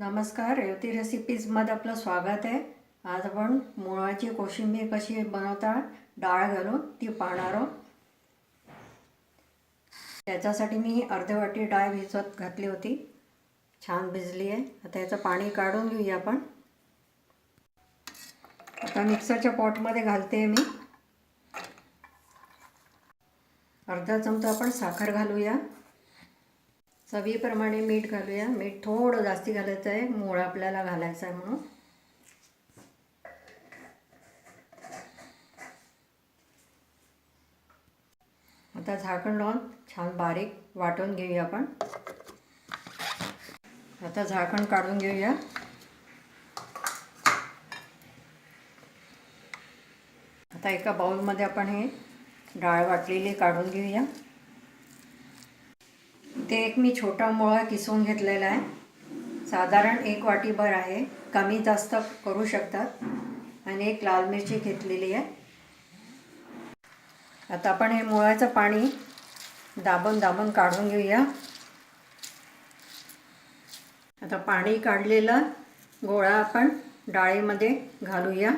नमस्कार रेवती रेसिपीजमध्ये आपलं स्वागत आहे. आज आपण मुळाची कोशिंबीर कशी बनवतात डाळ घालून ती पाहणार आहोत. त्याच्यासाठी मी अर्धे वाटी डाळ भिजवत घातली होती. छान भिजली आहे. आता याचं पाणी काढून घेऊया आपण. आता मिक्सरच्या पॉटमध्ये घालते मी. अर्धा चमचा आपण साखर घालूया. चवीप्रमाणे मीठ घालूया. मीठ थोडं जास्ती घालायचं आहे. मूळ आपल्याला घालायचा आहे म्हणून. आता झाकण लावून छान बारीक वाटून घेऊया आपण. आता झाकण काढून घेऊया. आता एका बाउलमध्ये आपण हे डाळ वाटलेली काढून घेऊया. ते एक मी छोटा मुळा किसून घेतलेला आहे. साधारण एक वाटीभर आहे. कमी जास्त करू शकतात. आणि एक लाल मिरची घेतलेली आहे. आता आपण हे मुळाचं पाणी दाबून दाबून काढून घेऊया. आता पाणी काढलेलं गोळा आपण डाळीमध्ये घालूया.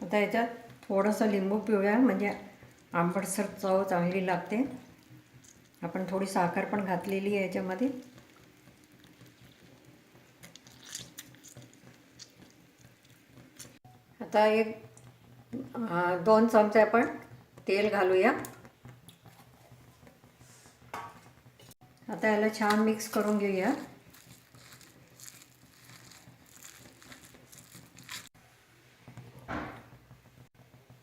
आता याच्यात थोडंसं लिंबू पिळूया. म्हणजे आंबटसर चव चांगली लागते. आपण थोडी साखर पण घातलेली आहे याच्यामध्ये. आता एक दोन चमचे आपण तेल घालूया. आता याला छान मिक्स करून घेऊया.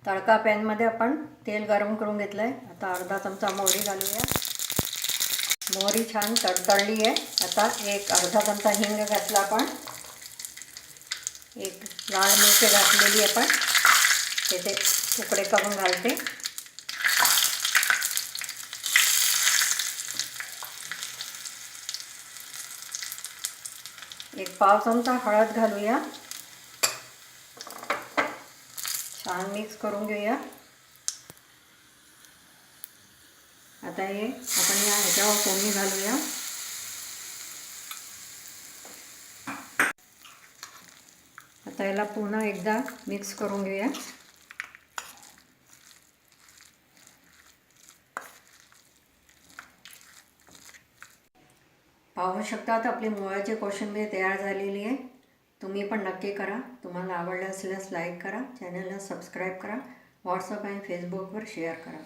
तडका पॅनमध्ये आपण तेल गरम करून घेतलं आहे आता अर्धा चमचा मोहरी घालूया. मोहरी छान तडतडली आहे आता एक अर्धा चमचा हिंग घातला आपण एक लाल मिरची घातलेली आहे पण त्याचे तुकडे एक पाव चमचा हळद घालूया छान मिक्स करून घेऊया आता हे आपण या ह्याच्यावर फोडणी घालूया. आता याला पुन्हा एकदा मिक्स करून घेऊया. पाहू शकतात आपली मुळाची कोशिंबीर तयार झालेली आहे. तुम्ही पण नक्की करा. तुम्हाला आवडलं असल्यास लाईक करा. चॅनलला सबस्क्राईब करा. व्हॉट्सअप आणि फेसबुकवर शेअर करा.